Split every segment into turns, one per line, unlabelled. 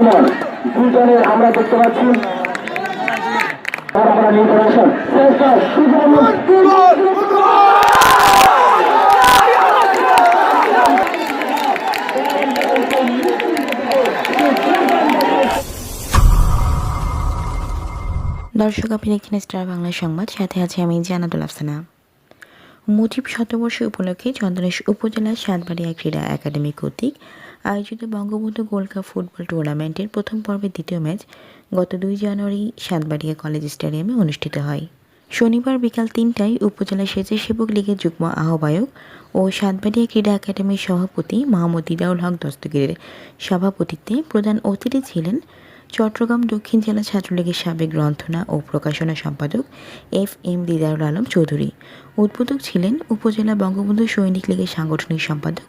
দুজনের আমরা দেখতে পাচ্ছি।
দর্শক, আপনি দেখছেন স্টার বাংলা সংবাদ। সাথে আছে আমি জানাতুল আফসানা। মুজিব শতবর্ষ উপলক্ষে চন্দনেশ উপজেলার সাতবাড়িয়া ক্রীড়া একাডেমি কর্তৃক আয়োজিত বঙ্গবন্ধু গোল্ড কাপ ফুটবল টুর্নামেন্টের প্রথম পর্বের দ্বিতীয় ম্যাচ গত দুই জানুয়ারি সাতবাড়িয়া কলেজ স্টেডিয়ামে অনুষ্ঠিত হয়। শনিবার বিকাল তিনটায় উপজেলা স্বেচ্ছাসেবক লীগের যুগ্ম আহ্বায়ক ও সাতবাড়িয়া ক্রীড়া একাডেমির সভাপতি মাহমুদ দিদাউল হক দস্তগীরের সভাপতিত্বে প্রধান অতিথি ছিলেন চট্টগ্রাম দক্ষিণ জেলা ছাত্রলীগের সাবেক গ্রন্থনা ও প্রকাশনা সম্পাদক এফ এম দিদারুল আলম চৌধুরী। উদ্বোধক ছিলেন উপজেলা বঙ্গবন্ধু সৈনিক লীগের সাংগঠনিক সম্পাদক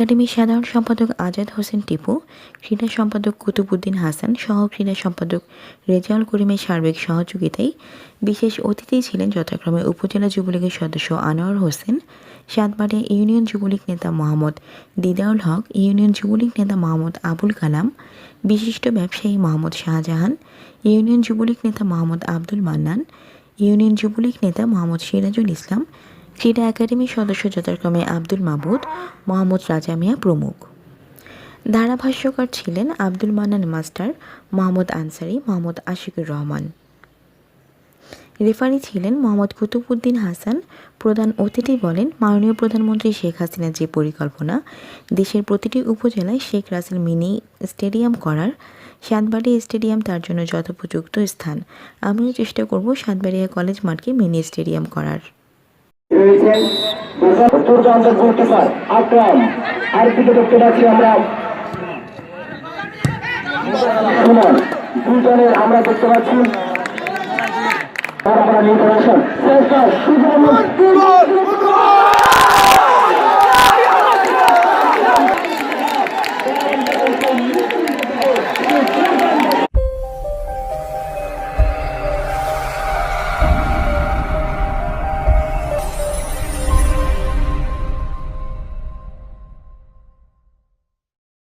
একাডেমির সাধারণ সম্পাদক আজাদ হোসেন টিপু, ক্রীড়া সম্পাদক কুতুবুদ্দিন হাসান সহ ক্রীড়া সম্পাদক রেজাউল করিমের সার্বিক সহযোগিতায় বিশেষ অতিথি ছিলেন যথাক্রমে উপজেলা যুবলীগের সদস্য আনোয়ার হোসেন, সাতবাড়িয়া ইউনিয়ন যুবলীগ নেতা মোহাম্মদ দিদাউল হক, ইউনিয়ন যুবলীগ নেতা মোহাম্মদ আবুল কালাম, বিশিষ্ট ব্যবসায়ী মোহাম্মদ শাহজাহান, ইউনিয়ন যুবলীগ নেতা মোহাম্মদ আব্দুল মান্নান, ইউনিয়ন যুবলীগ নেতা মোহাম্মদ সিরাজুল ইসলাম ক্রীড়া একাডেমির সদস্য যথাক্রমে আব্দুল মাবুদ, মোহাম্মদ রাজা মিয়া প্রমুখ। ধারাভাষ্যকার ছিলেন আব্দুল মান্নান মাস্টার, মোহাম্মদ আনসারি, মোহাম্মদ আশিকুর রহমান। রেফারি ছিলেন মোহাম্মদ কুতুবুদ্দিন হাসান। প্রধান অতিথি বলেন, মাননীয় প্রধানমন্ত্রী শেখ হাসিনার যে পরিকল্পনা, দেশের প্রতিটি উপজেলায় শেখ রাসেল মিনি স্টেডিয়াম করার সাতবাড়িয়া স্টেডিয়াম তার জন্য যথোপযুক্ত স্থান। আমিও চেষ্টা করব সাতবাড়িয়া কলেজ মাঠকে মিনি স্টেডিয়াম করার।
রয়েছেন। দুর্দান্ত গোলকিপার আকরাম, আর দিকে দেখতে পাচ্ছি আমরা দুজনের আমরা দেখতে পাচ্ছি। আমরা নির্বাচন